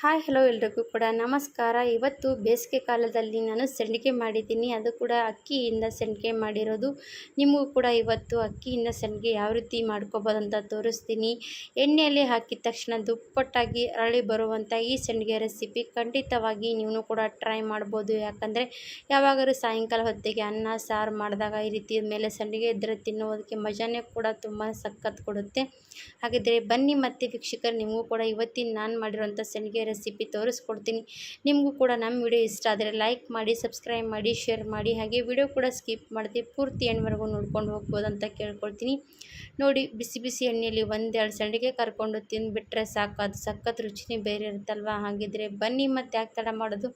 Hi hello ಎಲ್ರಿಗೂ ಕೂಡ ನಮಸ್ಕಾರ. ಇವತ್ತು ಬೇಸಿಗೆ ಕಾಲದಲ್ಲಿ ನಾನು ಸಂಡಿಗೆ ಮಾಡಿದ್ದೀನಿ. ಅದು ಕೂಡ ಅಕ್ಕಿಯಿಂದ ಸಂಡಿಗೆ ಮಾಡಿರೋದು. ನಿಮಗೂ ಕೂಡ ಇವತ್ತು ಅಕ್ಕಿಯಿಂದ ಸಂಡಿಗೆ ಯಾವ ರೀತಿ ಮಾಡ್ಕೋಬೋದು ಅಂತ ತೋರಿಸ್ತೀನಿ. ಎಣ್ಣೆಯಲ್ಲಿ ಹಾಕಿದ ತಕ್ಷಣ ದುಪ್ಪಟ್ಟಾಗಿ ಅರಳಿ ಬರುವಂಥ ಈ ಸಂಡಿಗೆ ರೆಸಿಪಿ ಖಂಡಿತವಾಗಿ ನೀವು ಕೂಡ ಟ್ರೈ ಮಾಡ್ಬೋದು. ಯಾಕಂದರೆ ಯಾವಾಗಲೂ ಸಾಯಂಕಾಲ ಹೊತ್ತಿಗೆ ಅನ್ನ, ಸಾರು ಮಾಡಿದಾಗ ಈ ರೀತಿ ಮೇಲೆ ಸಂಡಿಗೆ ಇದ್ದರೆ ತಿನ್ನೋದಕ್ಕೆ ಮಜಾನೇ ಕೂಡ ತುಂಬ ಸಖತ್ ಕೊಡುತ್ತೆ. ಹಾಗಿದ್ದರೆ ಬನ್ನಿ ಮತ್ತೆ ವೀಕ್ಷಕರು, ನಿಮಗೂ ಕೂಡ ಇವತ್ತಿನ ನಾನು ಮಾಡಿರುವಂಥ ಸಂಡಿಗೆ ರೆಸಿಪಿ ತೋರಿಸ್ಕೊಡ್ತೀನಿ. ನಿಮಗೂ ಕೂಡ ನಮ್ಮ ವಿಡಿಯೋ ಇಷ್ಟ ಆದರೆ ಲೈಕ್ ಮಾಡಿ ಸಬ್ಸ್ಕ್ರೈಬ್ ಮಾಡಿ ಶೇರ್ ಮಾಡಿ. ಹಾಗೆ ವಿಡಿಯೋ ಕೂಡ ಸ್ಕಿಪ್ ಮಾಡದೆ ಪೂರ್ತಿ ಎಣ್ಣೆವರೆಗೂ ನೋಡ್ಕೊಂಡು ಹೋಗ್ಬೋದು ಅಂತ ಕೇಳ್ಕೊಳ್ತೀನಿ. ನೋಡಿ, ಬಿಸಿ ಬಿಸಿ ಎಣ್ಣೆಯಲ್ಲಿ ಒಂದೆರಡು ಸಂಡಿಗೆ ಕರ್ಕೊಂಡು ತಿಂದುಬಿಟ್ರೆ ಸಾಕು. ಅದು ಸಖತ್ ರುಚಿನೇ ಬೇರೆ ಇರುತ್ತಲ್ವ? ಹಾಗಿದ್ರೆ ಬನ್ನಿ, ಮತ್ತು ಯಾಕೆ ತಡ ಮಾಡೋದು?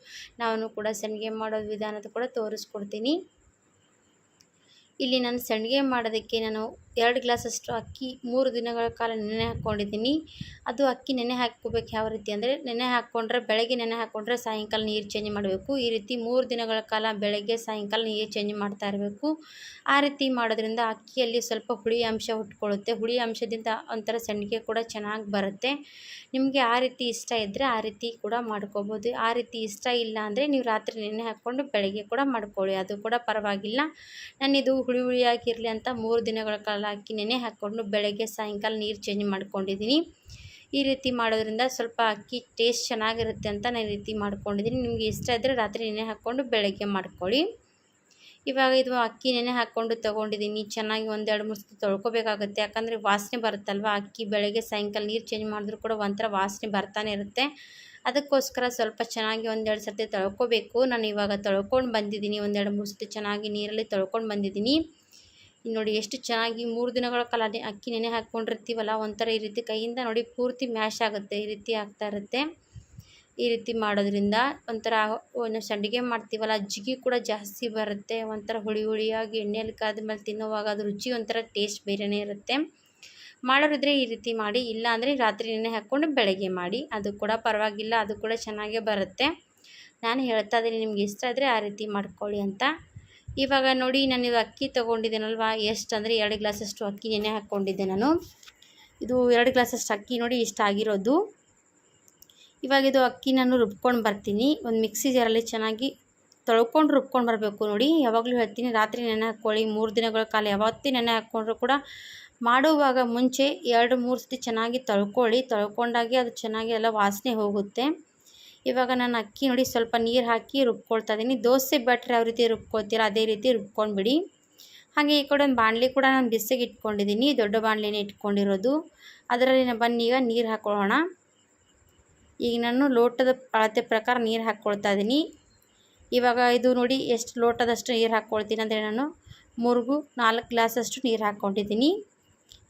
ನಾನು ಕೂಡ ಸಂಡಿಗೆ ಮಾಡೋದು ವಿಧಾನದ ಕೂಡ ತೋರಿಸ್ಕೊಡ್ತೀನಿ. ಇಲ್ಲಿ ನಾನು ಸಂಡಿಗೆ ಮಾಡೋದಕ್ಕೆ ನಾನು ಎರಡು ಗ್ಲಾಸಷ್ಟು ಅಕ್ಕಿ ಮೂರು ದಿನಗಳ ಕಾಲ ನೆನೆ ಹಾಕ್ಕೊಂಡಿದ್ದೀನಿ. ಅದು ಅಕ್ಕಿ ನೆನೆ ಹಾಕ್ಕೋಬೇಕು ಯಾವ ರೀತಿ ಅಂದರೆ ನೆನೆ ಹಾಕ್ಕೊಂಡ್ರೆ ಬೆಳಗ್ಗೆ ನೆನೆ ಹಾಕ್ಕೊಂಡ್ರೆ ಸಾಯಂಕಾಲ ನೀರು ಚೇಂಜ್ ಮಾಡಬೇಕು. ಈ ರೀತಿ ಮೂರು ದಿನಗಳ ಕಾಲ ಬೆಳಗ್ಗೆ ಸಾಯಂಕಾಲ ನೀರು ಚೇಂಜ್ ಮಾಡ್ತಾ ಇರಬೇಕು. ಆ ರೀತಿ ಮಾಡೋದ್ರಿಂದ ಅಕ್ಕಿಯಲ್ಲಿ ಸ್ವಲ್ಪ ಹುಳಿ ಅಂಶ ಹುಟ್ಕೊಳ್ಳುತ್ತೆ. ಹುಳಿ ಅಂಶದಿಂದ ಒಂಥರ ಸಂಡಿಗೆ ಕೂಡ ಚೆನ್ನಾಗಿ ಬರುತ್ತೆ. ನಿಮಗೆ ಆ ರೀತಿ ಇಷ್ಟ ಇದ್ದರೆ ಆ ರೀತಿ ಕೂಡ ಮಾಡ್ಕೋಬೋದು. ಆ ರೀತಿ ಇಷ್ಟ ಇಲ್ಲ ಅಂದರೆ ನೀವು ರಾತ್ರಿ ನೆನೆ ಹಾಕ್ಕೊಂಡು ಬೆಳಗ್ಗೆ ಕೂಡ ಮಾಡ್ಕೊಳ್ಳಿ. ಅದು ಕೂಡ ಪರವಾಗಿಲ್ಲ. ನಾನಿದು ಹುಳಿ ಹುಳಿಯಾಗಿರಲಿ ಅಂತ ಮೂರು ದಿನಗಳ ಕಾಲ ಅಕ್ಕಿ ನೆನೆ ಹಾಕ್ಕೊಂಡು ಬೆಳಗ್ಗೆ ಸಾಯಂಕಾಲ ನೀರು ಚೇಂಜ್ ಮಾಡ್ಕೊಂಡಿದ್ದೀನಿ. ಈ ರೀತಿ ಮಾಡೋದ್ರಿಂದ ಸ್ವಲ್ಪ ಅಕ್ಕಿ ಟೇಸ್ಟ್ ಚೆನ್ನಾಗಿರುತ್ತೆ ಅಂತ ನಾನು ಈ ರೀತಿ ಮಾಡ್ಕೊಂಡಿದ್ದೀನಿ. ನಿಮಗೆ ಇಷ್ಟ ಇದ್ದರೆ ರಾತ್ರಿ ನೆನೆ ಹಾಕ್ಕೊಂಡು ಬೆಳಗ್ಗೆ ಮಾಡ್ಕೊಳ್ಳಿ. ಇವಾಗ ಇದು ಅಕ್ಕಿ ನೆನೆ ಹಾಕ್ಕೊಂಡು ತೊಗೊಂಡಿದ್ದೀನಿ. ಚೆನ್ನಾಗಿ ಒಂದೆರಡು ಮೂರು ಸತಿ ತೊಳ್ಕೊಬೇಕಾಗುತ್ತೆ. ಯಾಕಂದರೆ ವಾಸನೆ ಬರುತ್ತಲ್ವ? ಅಕ್ಕಿ ಬೆಳಗ್ಗೆ ಸಾಯಂಕಾಲ ನೀರು ಚೇಂಜ್ ಮಾಡಿದ್ರು ಕೂಡ ಒಂಥರ ವಾಸನೆ ಬರ್ತಾನೆ ಇರುತ್ತೆ. ಅದಕ್ಕೋಸ್ಕರ ಸ್ವಲ್ಪ ಚೆನ್ನಾಗಿ ಒಂದೆರಡು ಸರ್ತಿ ತೊಳ್ಕೊಬೇಕು. ನಾನು ಇವಾಗ ತೊಳ್ಕೊಂಡು ಬಂದಿದ್ದೀನಿ. ಒಂದೆರಡು ಮೂರು ಚೆನ್ನಾಗಿ ನೀರಲ್ಲಿ ತೊಳ್ಕೊಂಡು ಬಂದಿದ್ದೀನಿ. ನೋಡಿ ಎಷ್ಟು ಚೆನ್ನಾಗಿ ಮೂರು ದಿನಗಳ ಕಾಲ ಅಕ್ಕಿ ನೆನೆ ಹಾಕ್ಕೊಂಡಿರ್ತೀವಲ್ಲ, ಒಂಥರ ಈ ರೀತಿ ಕೈಯಿಂದ ನೋಡಿ ಪೂರ್ತಿ ಮ್ಯಾಶ್ ಆಗುತ್ತೆ, ಈ ರೀತಿ ಆಗ್ತಾ ಇರುತ್ತೆ. ಈ ರೀತಿ ಮಾಡೋದ್ರಿಂದ ಒಂಥರ ಒಂದು ಸಂಡಿಗೆ ಮಾಡ್ತೀವಲ್ಲ, ಜಿಗಿ ಕೂಡ ಜಾಸ್ತಿ ಬರುತ್ತೆ, ಒಂಥರ ಹುಳಿ ಹುಳಿಯಾಗಿ ಎಣ್ಣೆಯಲ್ಲಿ ಕಾದ್ಮೇಲೆ ತಿನ್ನುವಾಗ ಅದು ರುಚಿ ಒಂಥರ ಟೇಸ್ಟ್ ಬೇರೆಯೇ ಇರುತ್ತೆ. ಮಾಡೋರಿದ್ರೆ ಈ ರೀತಿ ಮಾಡಿ, ಇಲ್ಲ ಅಂದರೆ ರಾತ್ರಿ ನೆನೆ ಹಾಕ್ಕೊಂಡು ಬೆಳಗ್ಗೆ ಮಾಡಿ, ಅದು ಕೂಡ ಪರವಾಗಿಲ್ಲ, ಅದು ಕೂಡ ಚೆನ್ನಾಗೇ ಬರುತ್ತೆ. ನಾನು ಹೇಳ್ತಾ ಇದ್ದೀನಿ, ನಿಮ್ಗೆ ಇಷ್ಟ ಆದರೆ ಆ ರೀತಿ ಮಾಡ್ಕೊಳ್ಳಿ ಅಂತ. ಇವಾಗ ನೋಡಿ ನಾನು ಇದು ಅಕ್ಕಿ ತೊಗೊಂಡಿದ್ದೇನಲ್ವ? ಎಷ್ಟು ಅಂದರೆ ಎರಡು ಗ್ಲಾಸಷ್ಟು ಅಕ್ಕಿ ನೆನೆ ಹಾಕ್ಕೊಂಡಿದ್ದೆ ನಾನು. ಇದು ಎರಡು ಗ್ಲಾಸಷ್ಟು ಅಕ್ಕಿ ನೋಡಿ ಇಷ್ಟ ಆಗಿರೋದು. ಇವಾಗ ಇದು ಅಕ್ಕಿ ನಾನು ರುಬ್ಕೊಂಡು ಬರ್ತೀನಿ. ಒಂದು ಮಿಕ್ಸಿ ಜಾರಲ್ಲಿ ಚೆನ್ನಾಗಿ ತೊಳ್ಕೊಂಡು ರುಬ್ಕೊಂಡು ಬರಬೇಕು ನೋಡಿ. ಯಾವಾಗಲೂ ಹೇಳ್ತೀನಿ, ರಾತ್ರಿ ನೆನೆ ಹಾಕ್ಕೊಳ್ಳಿ. ಮೂರು ದಿನಗಳ ಕಾಲ ಯಾವತ್ತೇ ನೆನೆ ಹಾಕ್ಕೊಂಡ್ರು ಕೂಡ ಮಾಡುವಾಗ ಮುಂಚೆ ಎರಡು, ಮೂರು ಸತಿ ಚೆನ್ನಾಗಿ ತೊಳ್ಕೊಳ್ಳಿ. ತೊಳ್ಕೊಂಡಾಗೆ ಅದು ಚೆನ್ನಾಗಿ ಎಲ್ಲ ವಾಸನೆ ಹೋಗುತ್ತೆ. ಇವಾಗ ನಾನು ಅಕ್ಕಿ ನೋಡಿ ಸ್ವಲ್ಪ ನೀರು ಹಾಕಿ ರುಬ್ಕೊಳ್ತಾ ಇದ್ದೀನಿ ದೋಸೆ ಬ್ಯಾಟ್ರ್ ಯಾವ ರೀತಿ ರುಬ್ಕೊಳ್ತೀರ ಅದೇ ರೀತಿ ರುಬ್ಕೊಂಡ್ಬಿಡಿ. ಹಾಗೆ ಈ ಕಡೆ ಒಂದು ಬಾಣಲಿ ಕೂಡ ನಾನು ಬಿಸಿಗೆ ಇಟ್ಕೊಂಡಿದ್ದೀನಿ ದೊಡ್ಡ ಬಾಣಲಿನೇ ಇಟ್ಕೊಂಡಿರೋದು. ಅದರಲ್ಲಿ ನಾನು ಬನ್ನಿ ಈಗ ನೀರು ಹಾಕ್ಕೊಳ್ಳೋಣ ಈಗ ನಾನು ಲೋಟದ ಅಳತೆ ಪ್ರಕಾರ ನೀರು ಹಾಕ್ಕೊಳ್ತಾ ಇದ್ದೀನಿ ಇವಾಗ ಇದು ನೋಡಿ ಎಷ್ಟು ಲೋಟದಷ್ಟು ನೀರು ಹಾಕ್ಕೊಳ್ತೀನಿ ಅಂದರೆ ನಾನು ಮೂರ್ಗು ನಾಲ್ಕು ಗ್ಲಾಸಷ್ಟು ನೀರು ಹಾಕ್ಕೊಂಡಿದ್ದೀನಿ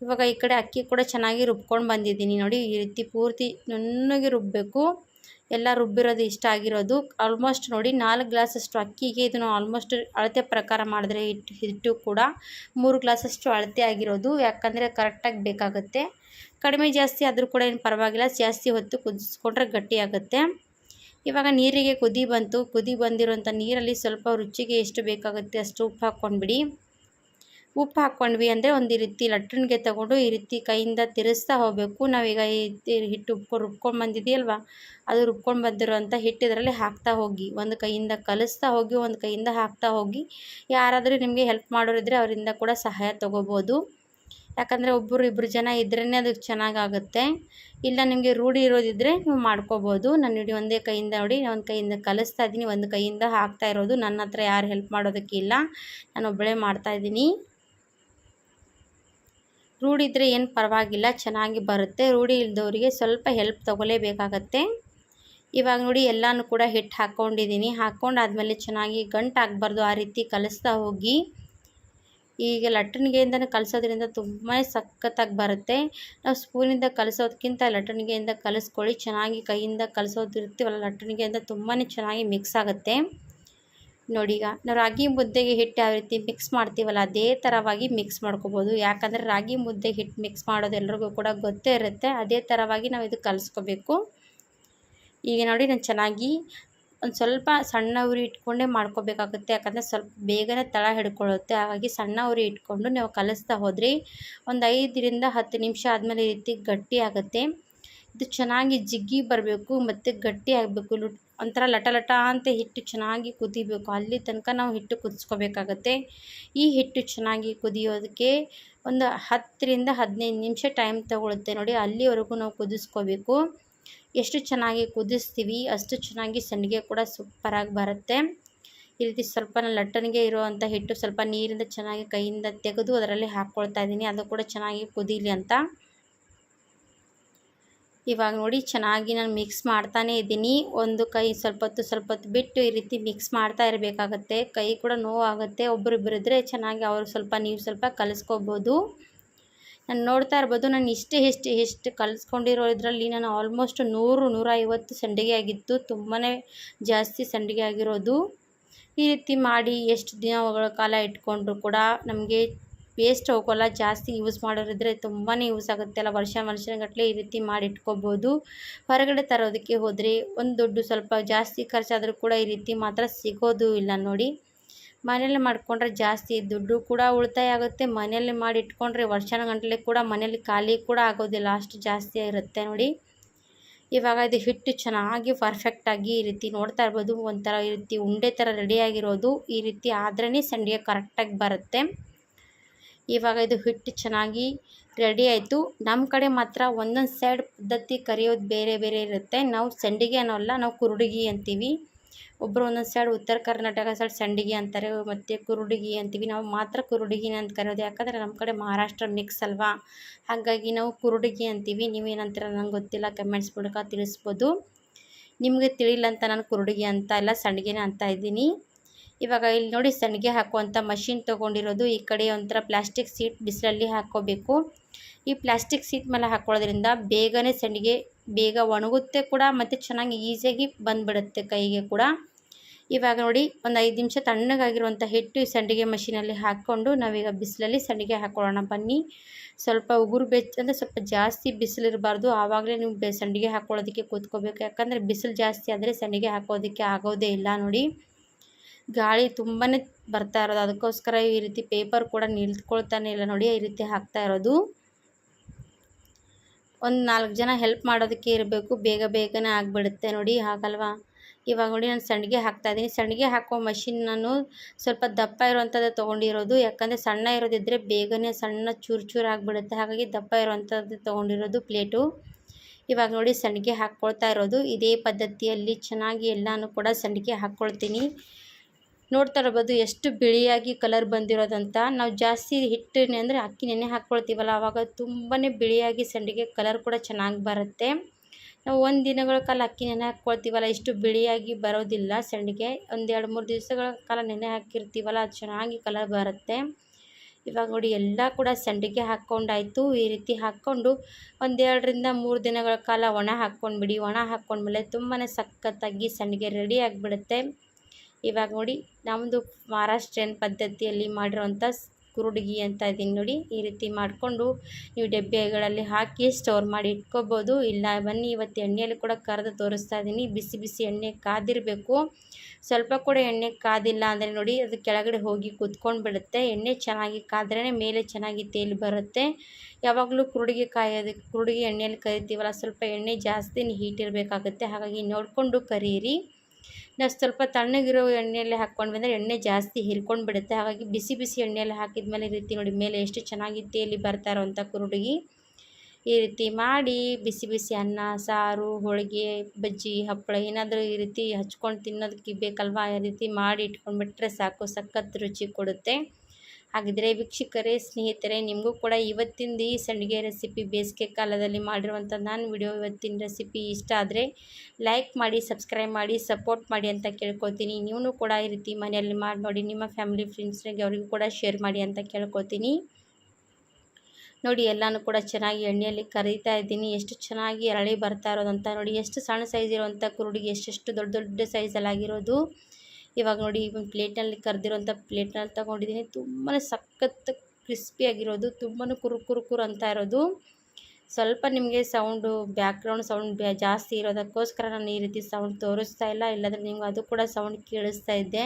ಇವಾಗ ಈ ಕಡೆ ಅಕ್ಕಿ ಕೂಡ ಚೆನ್ನಾಗಿ ರುಬ್ಕೊಂಡು ಬಂದಿದ್ದೀನಿ ನೋಡಿ. ಈ ರೀತಿ ಪೂರ್ತಿ ನುಣ್ಣಗೆ ರುಬ್ಬಬೇಕು ಎಲ್ಲ ರುಬ್ಬಿರೋದು ಇಷ್ಟ ಆಗಿರೋದು. ಆಲ್ಮೋಸ್ಟ್ ನೋಡಿ ನಾಲ್ಕು ಗ್ಲಾಸಷ್ಟು ಅಕ್ಕಿಗೆ ಇದನ್ನು ಆಲ್ಮೋಸ್ಟ್ ಅಳತೆ ಪ್ರಕಾರ ಮಾಡಿದ್ರೆ ಹಿಟ್ಟು ಹಿಟ್ಟು ಕೂಡ ಮೂರು ಗ್ಲಾಸಷ್ಟು ಅಳತೆ ಆಗಿರೋದು. ಯಾಕಂದರೆ ಕರೆಕ್ಟಾಗಿ ಬೇಕಾಗುತ್ತೆ. ಕಡಿಮೆ ಜಾಸ್ತಿ ಆದರೂ ಕೂಡ ಏನು ಪರವಾಗಿಲ್ಲ. ಜಾಸ್ತಿ ಹೊತ್ತು ಕುದಿಸ್ಕೊಂಡ್ರೆ ಗಟ್ಟಿಯಾಗುತ್ತೆ ಇವಾಗ ನೀರಿಗೆ ಕುದಿ ಬಂತು. ಕುದಿ ಬಂದಿರೋಂಥ ನೀರಲ್ಲಿ ಸ್ವಲ್ಪ ರುಚಿಗೆ ಎಷ್ಟು ಬೇಕಾಗುತ್ತೆ ಅಷ್ಟು ಉಪ್ಪು ಹಾಕ್ಕೊಂಡ್ಬಿಡಿ. ಉಪ್ಪು ಹಾಕ್ಕೊಂಡ್ವಿ ಅಂದರೆ ಒಂದು ರೀತಿ ಲಟ್ಟಣಿಗೆ ತಗೊಂಡು ಈ ರೀತಿ ಕೈಯಿಂದ ತಿರುಸ್ತಾ ಹೋಗಬೇಕು. ನಾವೀಗ ಈ ಹಿಟ್ಟು ಉಪ್ಪು ರುಬ್ಕೊಂಡು ಬಂದಿದೆಯಲ್ವ? ಅದು ರುಬ್ಕೊಂಡು ಬಂದಿರೋಂಥ ಇದರಲ್ಲಿ ಹಾಕ್ತಾ ಹೋಗಿ. ಒಂದು ಕೈಯಿಂದ ಕಲಿಸ್ತಾ ಹೋಗಿ, ಒಂದು ಕೈಯಿಂದ ಹಾಕ್ತಾ ಹೋಗಿ. ಯಾರಾದರೂ ನಿಮಗೆ ಹೆಲ್ಪ್ ಮಾಡೋರಿದ್ರೆ ಅವರಿಂದ ಕೂಡ ಸಹಾಯ ತೊಗೋಬೋದು. ಯಾಕಂದರೆ ಒಬ್ಬರು ಇಬ್ಬರು ಜನ ಇದ್ರೇ ಅದು ಚೆನ್ನಾಗಾಗುತ್ತೆ. ಇಲ್ಲ ನಿಮಗೆ ರೂಢಿ ಇರೋದಿದ್ದರೆ ನೀವು ಮಾಡ್ಕೋಬೋದು. ನಾನು ನೋಡಿ ಒಂದೇ ಕೈಯಿಂದ ನೋಡಿ ಒಂದು ಕೈಯಿಂದ ಕಲಿಸ್ತಾ ಇದ್ದೀನಿ, ಒಂದು ಕೈಯಿಂದ ಹಾಕ್ತಾ ಇರೋದು. ನನ್ನ ಹತ್ರ ಯಾರು ಹೆಲ್ಪ್ ಮಾಡೋದಕ್ಕಿಲ್ಲ ನಾನು ಒಬ್ಬಳೇ ಮಾಡ್ತಾಯಿದ್ದೀನಿ ರೂಢಿ ಇದ್ದರೆ ಏನು ಪರವಾಗಿಲ್ಲ, ಚೆನ್ನಾಗಿ ಬರುತ್ತೆ. ರೂಢಿ ಇಲ್ದವರಿಗೆ ಸ್ವಲ್ಪ ಹೆಲ್ಪ್ ತೊಗೊಲೇಬೇಕಾಗತ್ತೆ. ಇವಾಗ ನೋಡಿ ಎಲ್ಲನೂ ಕೂಡ ಹಿಟ್ಟು ಹಾಕ್ಕೊಂಡಿದ್ದೀನಿ ಹಾಕ್ಕೊಂಡಾದಮೇಲೆ ಚೆನ್ನಾಗಿ ಗಂಟು ಆಗಬಾರ್ದು ಆ ರೀತಿ ಕಲಿಸ್ತಾ ಹೋಗಿ. ಈಗ ಲಟ್ಟಣಿಗೆಯಿಂದ ಕಲಿಸೋದ್ರಿಂದ ತುಂಬಾ ಸಖತ್ತಾಗಿ ಬರುತ್ತೆ. ನಾವು ಸ್ಪೂನಿಂದ ಕಲಿಸೋದಕ್ಕಿಂತ ಲಟ್ಟಣಿಗೆಯಿಂದ ಕಲಿಸ್ಕೊಳ್ಳಿ. ಚೆನ್ನಾಗಿ ಕೈಯಿಂದ ಕಲಿಸೋದಿರ್ತೀವಲ್ಲ ಲಟ್ಟಣಿಗೆಯಿಂದ ತುಂಬಾ ಚೆನ್ನಾಗಿ ಮಿಕ್ಸ್ ಆಗುತ್ತೆ. ನೋಡಿ ಈಗ ನಾವು ರಾಗಿ ಮುದ್ದೆಗೆ ಹಿಟ್ಟು ಯಾವ ರೀತಿ ಮಿಕ್ಸ್ ಮಾಡ್ತೀವಲ್ಲ, ಅದೇ ಥರವಾಗಿ ಮಿಕ್ಸ್ ಮಾಡ್ಕೋಬೋದು. ಯಾಕಂದರೆ ರಾಗಿ ಮುದ್ದೆ ಹಿಟ್ಟು ಮಿಕ್ಸ್ ಮಾಡೋದು ಎಲ್ರಿಗೂ ಕೂಡ ಗೊತ್ತೇ ಇರುತ್ತೆ. ಅದೇ ಥರವಾಗಿ ನಾವು ಇದು ಕಲಿಸ್ಕೋಬೇಕು. ಈಗ ನೋಡಿ ನಾನು ಚೆನ್ನಾಗಿ ಒಂದು ಸ್ವಲ್ಪ ಸಣ್ಣ ಉರಿ ಇಟ್ಕೊಂಡೇ ಮಾಡ್ಕೋಬೇಕಾಗುತ್ತೆ. ಯಾಕಂದರೆ ಸ್ವಲ್ಪ ಬೇಗನೆ ತಳ ಹಿಡ್ಕೊಳ್ಳುತ್ತೆ. ಹಾಗಾಗಿ ಸಣ್ಣ ಉರಿ ಇಟ್ಕೊಂಡು ನೀವು ಕಲಿಸ್ತಾ ಹೋದ್ರಿ. ಒಂದು ಐದರಿಂದ ಹತ್ತು ನಿಮಿಷ ಆದಮೇಲೆ ಈ ರೀತಿ ಗಟ್ಟಿ ಆಗುತ್ತೆ. ಇದು ಚೆನ್ನಾಗಿ ಜಿಗ್ಗಿ ಬರಬೇಕು ಮತ್ತು ಗಟ್ಟಿ ಆಗಬೇಕು. ಒಂಥರ ಲಟ ಲಟ ಅಂತ ಹಿಟ್ಟು ಚೆನ್ನಾಗಿ ಕುದಿಬೇಕು. ಅಲ್ಲಿ ತನಕ ನಾವು ಹಿಟ್ಟು ಕುದಿಸ್ಕೋಬೇಕಾಗತ್ತೆ. ಈ ಹಿಟ್ಟು ಚೆನ್ನಾಗಿ ಕುದಿಯೋದಕ್ಕೆ ಒಂದು ಹತ್ತರಿಂದ ಹದಿನೈದು ನಿಮಿಷ ಟೈಮ್ ತಗೊಳುತ್ತೆ ನೋಡಿ. ಅಲ್ಲಿವರೆಗೂ ನಾವು ಕುದಿಸ್ಕೋಬೇಕು. ಎಷ್ಟು ಚೆನ್ನಾಗಿ ಕುದಿಸ್ತೀವಿ, ಅಷ್ಟು ಚೆನ್ನಾಗಿ ಸಂಡಿಗೆ ಕೂಡ ಸೂಪರಾಗಿ ಬರುತ್ತೆ. ಈ ರೀತಿ ಸ್ವಲ್ಪ ಲಟ್ಟನಿಗೆ ಇರುವಂಥ ಹಿಟ್ಟು ಸ್ವಲ್ಪ ನೀರಿಂದ ಚೆನ್ನಾಗಿ ಕೈಯಿಂದ ತೆಗೆದು ಅದರಲ್ಲಿ ಹಾಕ್ಕೊಳ್ತಾ ಇದ್ದೀನಿ. ಅದು ಕೂಡ ಚೆನ್ನಾಗಿ ಕುದೀಲಿ ಅಂತ. ಇವಾಗ ನೋಡಿ ಚೆನ್ನಾಗಿ ನಾನು ಮಿಕ್ಸ್ ಮಾಡ್ತಾನೇ ಇದ್ದೀನಿ. ಒಂದು ಕೈ ಸ್ವಲ್ಪ ಹೊತ್ತು ಸ್ವಲ್ಪ ಹೊತ್ತು ಬಿಟ್ಟು ಈ ರೀತಿ ಮಿಕ್ಸ್ ಮಾಡ್ತಾ ಇರಬೇಕಾಗತ್ತೆ. ಕೈ ಕೂಡ ನೋವಾಗುತ್ತೆ. ಒಬ್ಬರಿಬ್ಬರು ಇದ್ದರೆ ಚೆನ್ನಾಗಿ ಅವರು ಸ್ವಲ್ಪ ನೀವು ಸ್ವಲ್ಪ ಕಲಿಸ್ಕೋಬೋದು. ನಾನು ನೋಡ್ತಾ ಇರ್ಬೋದು, ನಾನು ಇಷ್ಟು ಎಷ್ಟು ಎಷ್ಟು ಕಲಿಸ್ಕೊಂಡಿರೋ ಇದರಲ್ಲಿ ನಾನು ಆಲ್ಮೋಸ್ಟ್ ನೂರು ನೂರ ಐವತ್ತು ಸಂಡಿಗೆ ಆಗಿತ್ತು. ತುಂಬಾ ಜಾಸ್ತಿ ಸಂಡಿಗೆ ಆಗಿರೋದು. ಈ ರೀತಿ ಮಾಡಿ ಎಷ್ಟು ದಿನಗಳ ಕಾಲ ಇಟ್ಕೊಂಡ್ರು ಕೂಡ ನಮಗೆ ವೇಸ್ಟ್ ಹೋಗೋಲ್ಲ, ಜಾಸ್ತಿ ಯೂಸ್ ಮಾಡೋರಿದ್ರೆ ತುಂಬಾ ಯೂಸ್ ಆಗುತ್ತೆ ಅಲ್ಲ, ವರ್ಷ ವರ್ಷಗಟ್ಟಲೆ ಈ ರೀತಿ ಮಾಡಿ ಇಟ್ಕೋಬೋದು. ಹೊರಗಡೆ ತರೋದಕ್ಕೆ ಹೋದರೆ ಒಂದು ದುಡ್ಡು ಸ್ವಲ್ಪ ಜಾಸ್ತಿ ಖರ್ಚಾದರೂ ಕೂಡ ಈ ರೀತಿ ಮಾತ್ರ ಸಿಗೋದು ಇಲ್ಲ ನೋಡಿ. ಮನೇಲಿ ಮಾಡಿಕೊಂಡ್ರೆ ಜಾಸ್ತಿ ದುಡ್ಡು ಕೂಡ ಉಳಿತಾಯ ಆಗುತ್ತೆ. ಮನೆಯಲ್ಲಿ ಮಾಡಿ ಇಟ್ಕೊಂಡ್ರೆ ವರ್ಷನ ಗಂಟಲೆ ಕೂಡ ಮನೇಲಿ ಖಾಲಿ ಕೂಡ ಆಗೋದಿಲ್ಲ, ಅಷ್ಟು ಜಾಸ್ತಿ ಇರುತ್ತೆ ನೋಡಿ. ಇವಾಗ ಇದು ಹಿಟ್ಟು ಚೆನ್ನಾಗಿ ಪರ್ಫೆಕ್ಟಾಗಿ ಈ ರೀತಿ ನೋಡ್ತಾ ಇರ್ಬೋದು. ಒಂಥರ ಈ ರೀತಿ ಉಂಡೆ ಥರ ರೆಡಿಯಾಗಿರೋದು ಈ ರೀತಿ ಆದ್ರೇ ಸಂಡಿಗೆ ಕರೆಕ್ಟಾಗಿ ಬರುತ್ತೆ. ಇವಾಗ ಇದು ಹಿಟ್ಟು ಚೆನ್ನಾಗಿ ರೆಡಿ ಆಯಿತು. ನಮ್ಮ ಕಡೆ ಮಾತ್ರ ಒಂದೊಂದು ಸೈಡ್ ಪದ್ಧತಿ ಕರಿಯೋದು ಬೇರೆ ಬೇರೆ ಇರುತ್ತೆ. ನಾವು ಸಂಡಿಗೆ ಅನ್ನೋಲ್ಲ, ನಾವು ಕುರುಡಿಗಿ ಅಂತೀವಿ. ಒಬ್ಬರು ಒಂದೊಂದು ಸೈಡ್ ಉತ್ತರ ಕರ್ನಾಟಕ ಸೈಡ್ ಸಂಡಿಗೆ ಅಂತಾರೆ, ಮತ್ತು ಕುರುಡಿಗಿ ಅಂತೀವಿ. ನಾವು ಮಾತ್ರ ಕುರುಡಿಗಿನ ಅಂತ ಕರೆಯೋದು. ಯಾಕಂದರೆ ನಮ್ಮ ಕಡೆ ಮಹಾರಾಷ್ಟ್ರ ಮಿಕ್ಸ್ ಅಲ್ವಾ? ಹಾಗಾಗಿ ನಾವು ಕುರುಡಿಗಿ ಅಂತೀವಿ. ನೀವೇನಂತೀರ ನಂಗೆ ಗೊತ್ತಿಲ್ಲ ಕಮೆಂಟ್ಸ್ ಮೂಲಕ ತಿಳಿಸ್ಬೋದು. ನಿಮಗೆ ತಿಳಿಲ್ಲ ಅಂತ ನಾನು ಕುರುಡಿಗಿ ಅಂತ ಇಲ್ಲ, ಸಂಡಿಗೆನೇ ಅಂತ ಇದ್ದೀನಿ. ಇವಾಗ ಇಲ್ಲಿ ನೋಡಿ ಸಂಡಿಗೆ ಹಾಕುವಂಥ ಮಷಿನ್ ತೊಗೊಂಡಿರೋದು. ಈ ಕಡೆ ಒಂಥರ ಪ್ಲಾಸ್ಟಿಕ್ ಸೀಟ್ ಬಿಸಿಲಲ್ಲಿ ಹಾಕ್ಕೋಬೇಕು ಈ ಪ್ಲಾಸ್ಟಿಕ್ ಸೀಟ್ ಮೇಲೆ ಹಾಕ್ಕೊಳ್ಳೋದ್ರಿಂದ ಬೇಗನೆ ಸಂಡಿಗೆ ಬೇಗ ಒಣಗುತ್ತೆ ಕೂಡ ಮತ್ತು ಚೆನ್ನಾಗಿ ಈಸಿಯಾಗಿ ಬಂದುಬಿಡುತ್ತೆ ಕೈಗೆ ಕೂಡ. ಇವಾಗ ನೋಡಿ ಒಂದು ಐದು ನಿಮಿಷ ತಣ್ಣಗಾಗಿರುವಂಥ ಹಿಟ್ಟು ಈ ಸಂಡಿಗೆ ಮಷೀನಲ್ಲಿ ಹಾಕ್ಕೊಂಡು ನಾವೀಗ ಬಿಸಿಲಲ್ಲಿ ಸಂಡಿಗೆ ಹಾಕ್ಕೊಳ್ಳೋಣ ಬನ್ನಿ. ಸ್ವಲ್ಪ ಉಗುರು ಬೆಚ್ಚ ಅಂದರೆ ಸ್ವಲ್ಪ ಜಾಸ್ತಿ ಬಿಸಿಲಿರಬಾರ್ದು ಆವಾಗಲೇ ನೀವು ಸಂಡಿಗೆ ಹಾಕ್ಕೊಳ್ಳೋದಕ್ಕೆ ಕೂತ್ಕೋಬೇಕು. ಯಾಕಂದರೆ ಬಿಸಿಲು ಜಾಸ್ತಿ ಆದರೆ ಸಂಡಿಗೆ ಹಾಕೋದಕ್ಕೆ ಆಗೋದೇ ಇಲ್ಲ ನೋಡಿ. ಗಾಳಿ ತುಂಬಾ ಬರ್ತಾ ಇರೋದು. ಅದಕ್ಕೋಸ್ಕರ ಈ ರೀತಿ ಪೇಪರ್ ಕೂಡ ನಿಲ್ತ್ಕೊಳ್ತಾನೆ ಇಲ್ಲ. ನೋಡಿ, ಈ ರೀತಿ ಹಾಕ್ತಾ ಇರೋದು. ಒಂದು ನಾಲ್ಕು ಜನ ಹೆಲ್ಪ್ ಮಾಡೋದಕ್ಕೆ ಇರಬೇಕು. ಬೇಗ ಬೇಗನೆ ಆಗಿಬಿಡುತ್ತೆ ನೋಡಿ, ಹಾಗಲ್ವಾ? ಇವಾಗ ನೋಡಿ, ನಾನು ಸಂಡಿಗೆ ಹಾಕ್ತಾಯಿದ್ದೀನಿ ಸಂಡಿಗೆ ಹಾಕೋ ಮಷಿನ್ ನಾನು ಸ್ವಲ್ಪ ದಪ್ಪ ಇರುವಂಥದ್ದು ತೊಗೊಂಡಿರೋದು. ಯಾಕಂದರೆ ಸಣ್ಣ ಇರೋದಿದ್ದರೆ ಬೇಗನೆ ಸಣ್ಣ ಚೂರು ಚೂರು ಆಗಿಬಿಡುತ್ತೆ. ಹಾಗಾಗಿ ದಪ್ಪ ಇರುವಂಥದ್ದು ತೊಗೊಂಡಿರೋದು ಪ್ಲೇಟು ಇವಾಗ ನೋಡಿ ಸಂಡಿಗೆ ಹಾಕ್ಕೊಳ್ತಾ ಇರೋದು. ಇದೇ ಪದ್ಧತಿಯಲ್ಲಿ ಚೆನ್ನಾಗಿ ಎಲ್ಲನೂ ಕೂಡ ಸಂಡಿಗೆ ಹಾಕ್ಕೊಳ್ತೀನಿ. ನೋಡ್ತಾ ಇರ್ಬೋದು ಎಷ್ಟು ಬಿಳಿಯಾಗಿ ಕಲರ್ ಬಂದಿರೋದಂತ. ನಾವು ಜಾಸ್ತಿ ಹಿಟ್ಟು ಅಂದರೆ ಅಕ್ಕಿ ನೆನೆ ಹಾಕ್ಕೊಳ್ತೀವಲ್ಲ ಆವಾಗ ತುಂಬಾ ಬಿಳಿಯಾಗಿ ಸಂಡಿಗೆ ಕಲರ್ ಕೂಡ ಚೆನ್ನಾಗಿ ಬರುತ್ತೆ. ನಾವು ಒಂದು ದಿನಗಳ ಕಾಲ ಅಕ್ಕಿ ನೆನೆ ಹಾಕ್ಕೊಳ್ತೀವಲ್ಲ, ಇಷ್ಟು ಬಿಳಿಯಾಗಿ ಬರೋದಿಲ್ಲ ಸಂಡಿಗೆ. ಒಂದು ಎರಡು ಮೂರು ದಿವಸಗಳ ಕಾಲ ನೆನೆ ಹಾಕಿರ್ತೀವಲ್ಲ, ಅದು ಚೆನ್ನಾಗಿ ಕಲರ್ ಬರುತ್ತೆ. ಇವಾಗ ನೋಡಿ, ಎಲ್ಲ ಕೂಡ ಸಂಡಿಗೆ ಹಾಕ್ಕೊಂಡಾಯಿತು. ಈ ರೀತಿ ಹಾಕ್ಕೊಂಡು ಒಂದೆರಡರಿಂದ ಮೂರು ದಿನಗಳ ಕಾಲ ಒಣ ಹಾಕ್ಕೊಂಡ್ಬಿಡಿ. ಒಣ ಹಾಕ್ಕೊಂಡ್ಮೇಲೆ ತುಂಬಾ ಸಖತ್ತಾಗಿ ಸಂಡಿಗೆ ರೆಡಿ ಆಗಿಬಿಡುತ್ತೆ. ಇವಾಗ ನೋಡಿ ನಮ್ಮದು ಮಹಾರಾಷ್ಟ್ರೀಯನ್ ಪದ್ಧತಿಯಲ್ಲಿ ಮಾಡಿರೋವಂಥ ಕುರುಡುಗಿ ಅಂತ ಇದ್ದೀನಿ ನೋಡಿ, ಈ ರೀತಿ ಮಾಡಿಕೊಂಡು ನೀವು ಡಬ್ಬಿಗಳಲ್ಲಿ ಹಾಕಿ ಸ್ಟೋರ್ ಮಾಡಿ ಇಟ್ಕೋಬೋದು. ಇಲ್ಲ ಬನ್ನಿ, ಇವತ್ತು ಎಣ್ಣೆಯಲ್ಲಿ ಕೂಡ ಕರೆದು ತೋರಿಸ್ತಾ ಇದ್ದೀನಿ ಬಿಸಿ ಬಿಸಿ ಎಣ್ಣೆ ಕಾದಿರಬೇಕು. ಸ್ವಲ್ಪ ಕೂಡ ಎಣ್ಣೆ ಕಾದಿಲ್ಲ ಅಂದರೆ ನೋಡಿ, ಅದು ಕೆಳಗಡೆ ಹೋಗಿ ಕುತ್ಕೊಂಡು ಬಿಡುತ್ತೆ ಎಣ್ಣೆ ಚೆನ್ನಾಗಿ ಕಾದ್ರೇ ಮೇಲೆ ಚೆನ್ನಾಗಿ ತೇಲಿ ಬರುತ್ತೆ. ಯಾವಾಗಲೂ ಕುರುಡಿಗೆ ಕಾಯೋದು, ಕುರುಡಿಗೆ ಎಣ್ಣೆಯಲ್ಲಿ ಕರಿತೀವಲ್ಲ, ಸ್ವಲ್ಪ ಎಣ್ಣೆ ಜಾಸ್ತಿ ಹೀಟ್ ಇರಬೇಕಾಗುತ್ತೆ. ಹಾಗಾಗಿ ನೋಡಿಕೊಂಡು ಕರೀರಿ. ನಾವು ಸ್ವಲ್ಪ ತಣ್ಣಗಿರೋ ಎಣ್ಣೆಯಲ್ಲಿ ಹಾಕ್ಕೊಂಡು ಬಂದರೆ ಎಣ್ಣೆ ಜಾಸ್ತಿ ಹಿರ್ಕೊಂಡು ಬಿಡುತ್ತೆ ಹಾಗಾಗಿ ಬಿಸಿ ಬಿಸಿ ಎಣ್ಣೆಯಲ್ಲಿ ಹಾಕಿದ ಮೇಲೆ ಈ ರೀತಿ ನೋಡಿ ಮೇಲೆ ಎಷ್ಟು ಚೆನ್ನಾಗಿ ತೇಲಿ ಬರ್ತಾ ಇರೋವಂಥ ಕುರುಡುಗಿ ಈ ರೀತಿ ಮಾಡಿ ಬಿಸಿ ಬಿಸಿ ಅನ್ನ, ಸಾರು, ಹೋಳಿಗೆ, ಬಜ್ಜಿ, ಹಪ್ಪಳ ಏನಾದರೂ ಈ ರೀತಿ ಹಚ್ಕೊಂಡು ತಿನ್ನೋದಕ್ಕೆ ಬೇಕಲ್ವಾ? ಈ ರೀತಿ ಮಾಡಿ ಇಟ್ಕೊಂಡ್ಬಿಟ್ರೆ ಸಾಕು, ಸಖತ್ ರುಚಿ ಕೊಡುತ್ತೆ. ಹಾಗಿದ್ರೆ ವೀಕ್ಷಕರೇ, ಸ್ನೇಹಿತರೆ, ನಿಮಗೂ ಕೂಡ ಇವತ್ತಿಂದ ಈ ಸಂಡಿಗೆ ರೆಸಿಪಿ ಬೇಸಿಗೆ ಕಾಲದಲ್ಲಿ ಮಾಡಿರುವಂಥ ನಾನು ವಿಡಿಯೋ ಇವತ್ತಿನ ರೆಸಿಪಿ ಇಷ್ಟ ಆದರೆ ಲೈಕ್ ಮಾಡಿ ಸಬ್ಸ್ಕ್ರೈಬ್ ಮಾಡಿ ಸಪೋರ್ಟ್ ಮಾಡಿ ಅಂತ ಕೇಳ್ಕೊತೀನಿ. ನೀವು ಕೂಡ ಈ ರೀತಿ ಮನೆಯಲ್ಲಿ ಮಾಡಿ ನೋಡಿ, ನಿಮ್ಮ ಫ್ಯಾಮಿಲಿ ಫ್ರೆಂಡ್ಸ್ನಾಗೆ ಅವರಿಗೂ ಕೂಡ ಶೇರ್ ಮಾಡಿ ಅಂತ ಕೇಳ್ಕೊತೀನಿ. ನೋಡಿ, ಎಲ್ಲನೂ ಕೂಡ ಚೆನ್ನಾಗಿ ಎಣ್ಣೆಯಲ್ಲಿ ಕರೀತಾ ಇದ್ದೀನಿ. ಎಷ್ಟು ಚೆನ್ನಾಗಿ ಅರಳಿ ಬರ್ತಾ ಇರೋದಂತ ನೋಡಿ, ಎಷ್ಟು ಸಣ್ಣ ಸೈಜ್ ಇರುವಂಥ ಕುರುಡಿಗೆ ಎಷ್ಟೆಷ್ಟು ದೊಡ್ಡ ದೊಡ್ಡ ಸೈಜಲ್ಲಾಗಿರೋದು ಇವಾಗ ನೋಡಿ ಒಂದು ಪ್ಲೇಟ್ನಲ್ಲಿ ಕರೆದಿರೋಂಥ ಪ್ಲೇಟ್ನಲ್ಲಿ ತೊಗೊಂಡಿದ್ದೀನಿ. ತುಂಬಾ ಸಖತ್ ಕ್ರಿಸ್ಪಿಯಾಗಿರೋದು ತುಂಬಾ ಕುರು ಕುರು ಕುರು ಅಂತ ಇರೋದು. ಸ್ವಲ್ಪ ನಿಮಗೆ ಸೌಂಡು ಬ್ಯಾಕ್ಗ್ರೌಂಡ್ ಸೌಂಡ್ ಬ್ಯಾ ಜಾಸ್ತಿ ಇರೋದಕ್ಕೋಸ್ಕರ ನಾನು ಈ ರೀತಿ ಸೌಂಡ್ ತೋರಿಸ್ತಾ ಇಲ್ಲ. ಇಲ್ಲಾಂದರೆ ನಿಮ್ಗೆ ಅದು ಕೂಡ ಸೌಂಡ್ ಕೇಳಿಸ್ತಾ ಇದ್ದೆ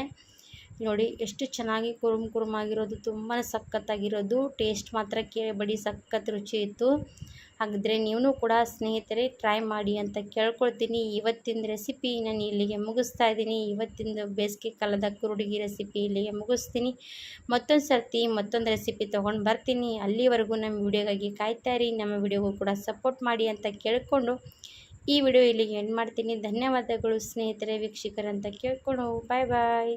ನೋಡಿ, ಎಷ್ಟು ಚೆನ್ನಾಗಿ ಕುರುಮ್ ಕುರುಮ್ ಆಗಿರೋದು ತುಂಬಾ ಸಖತ್ತಾಗಿರೋದು. ಟೇಸ್ಟ್ ಮಾತ್ರ ಕೇಳಬೇಡಿ, ಸಖತ್ ರುಚಿ ಇತ್ತು. ಹಾಗಿದ್ರೆ ನೀವು ಕೂಡ ಸ್ನೇಹಿತರೆ ಟ್ರೈ ಮಾಡಿ ಅಂತ ಕೇಳ್ಕೊಳ್ತೀನಿ. ಇವತ್ತಿನ ರೆಸಿಪಿ ನಾನು ಇಲ್ಲಿಗೆ ಮುಗಿಸ್ತಾ ಇದ್ದೀನಿ. ಇವತ್ತಿನ ಬೇಸಿಗೆ ಕಾಲದ ಕುರುಡುಗಿ ರೆಸಿಪಿ ಇಲ್ಲಿಗೆ ಮುಗಿಸ್ತೀನಿ. ಮತ್ತೊಂದು ಸರ್ತಿ ಮತ್ತೊಂದು ರೆಸಿಪಿ ತೊಗೊಂಡು ಬರ್ತೀನಿ. ಅಲ್ಲಿವರೆಗೂ ನಮ್ಮ ವಿಡಿಯೋಗಾಗಿ ಕಾಯ್ತಾ ಇರಿ. ನಮ್ಮ ವಿಡಿಯೋಗೂ ಕೂಡ ಸಪೋರ್ಟ್ ಮಾಡಿ ಅಂತ ಕೇಳಿಕೊಂಡು ಈ ವಿಡಿಯೋ ಇಲ್ಲಿಗೆ ಎಂಡ್ ಮಾಡ್ತೀನಿ. ಧನ್ಯವಾದಗಳು ಸ್ನೇಹಿತರೆ ವೀಕ್ಷಕರಂತ ಕೇಳ್ಕೊಂಡು. ಬಾಯ್ ಬಾಯ್